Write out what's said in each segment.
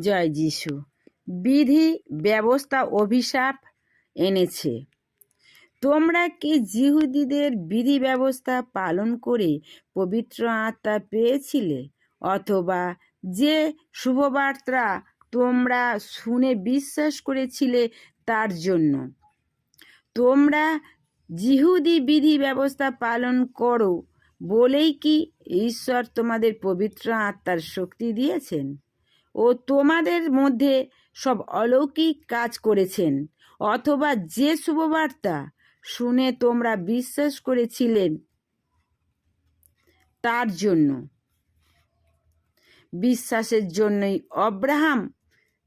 জয় যিশু। বিধি, ব্যবস্থা, অভিশাপ এনেছে। তোমরা কি জিহুদিদের বিধি, ব্যবস্থা পালন করে পবিত্র আত্মা পেয়েছিলে? অথবা যে শুভবার্তা তোমরা শুনে বিশ্বাস করেছিলে তার জন্য? তোমরা জিহুদি বিধি, ব্যবস্থা পালন করো বলেই কি ঈশ্বর তোমাদের পবিত্র আত্মার শক্তি দিয়েছেন? ও তোমাদের মধ্যে সব অলৌকিক কাজ করেছেন। অথবা যে শুভবার্তা শুনে তোমরা বিশ্বাস করেছিলেন তার জন্য। বিশ্বাসের জন্যই অব্রাহাম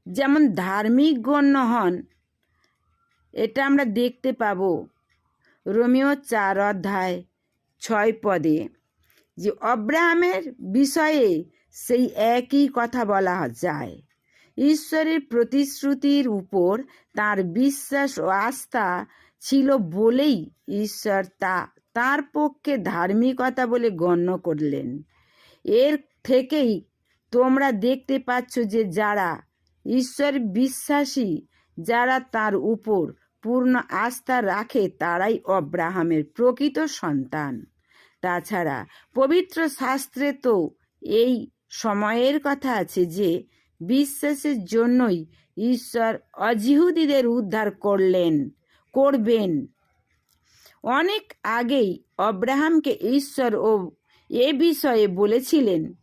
যেমন ধার্মিক গণ্য হন, এটা আমরা দেখতে পাবো রোমিও চার অধ্যায় ছয় পদে যে অব্রাহামের বিষয়ে সেই একই কথা বলা যায়। ঈশ্বরের প্রতিশ্রুতির উপর তার বিশ্বাস ও আস্থা ছিল বলেই ঈশ্বর তা, তার পক্ষে ধার্মিকতা বলে গণ্য করলেন। এর থেকেই তোমরা দেখতে পাচ্ছ যে যারা ঈশ্বর বিশ্বাসী, যারা তার উপর পূর্ণ আস্থা রাখে, তারাই অব্রাহামের প্রকৃত সন্তান। তাছাড়া পবিত্র শাস্ত্রে তো এই সময়ের কথা আছে যে বিশ্বাসের জন্যই ঈশ্বর অজিহুদীদের উদ্ধার করলেন, করবেন। অনেক আগেই অব্রাহামকে ঈশ্বর ও এ বিষয়ে বলেছিলেন,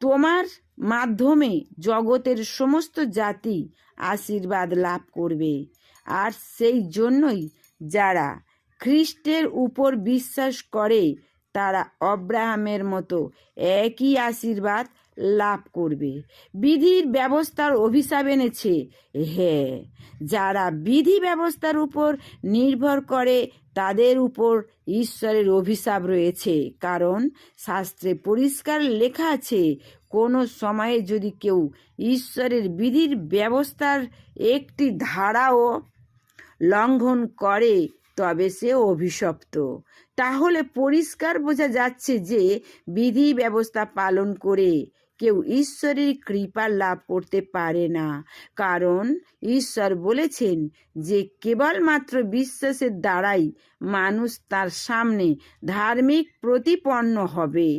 তোমার মাধ্যমে জগতের সমস্ত জাতি আশীর্বাদ লাভ করবে, আর সেই জন্যই যারা খ্রিস্টের উপর বিশ্বাস করে তারা অব্রাহামের মতো একই আশীর্বাদ লাভ করবে। বিধির ব্যবস্থার অভিশাপ এনেছে। হ্যাঁ যারা বিধি ব্যবস্থার উপর নির্ভর করে, তাদের উপর ঈশ্বরের অভিশাপ রয়েছে। কারণ শাস্ত্রে পরিষ্কার লেখা আছে, কোনো সময়ে যদি কেউ ঈশ্বরের বিধির ব্যবস্থার একটি ধারাও লঙ্ঘন করে তবে সে অভিশপ্ত। তাহলে পরিষ্কার বোঝা যাচ্ছে যে বিধি ব্যবস্থা পালন করে কেউ ঈশ্বরের কৃপা লাভ করতে পারে না। কারণ ঈশ্বর বলেছেন যে কেবলমাত্র বিশ্বাসের দ্বারাই মানুষ তার সামনে ধার্মিক প্রতিপন্ন হবে।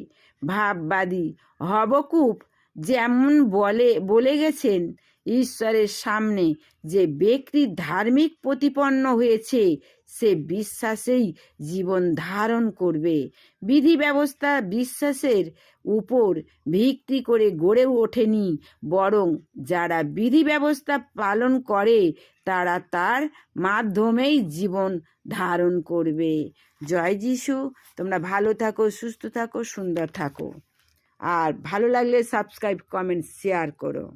ভাববাদী হবকুপ যেমন বলে বলে গেছেন ঈশ্বরের সামনে যে ব্যক্তি ধার্মিক প্রতিপন্ন হয়েছে, সে বিশ্বাসেই জীবন ধারণ করবে। বিধি ব্যবস্থা বিশ্বাসের উপর ভিত্তি করে গড়ে ওঠেনি, বরং যারা বিধি ব্যবস্থা পালন করে, তারা তার মাধ্যমেই জীবন ধারণ করবে। জয় যিশু। তোমরা ভালো থাকো, সুস্থ থাকো, সুন্দর থাকো। আর ভালো লাগলে সাবস্ক্রাইব, কমেন্ট, শেয়ার করো।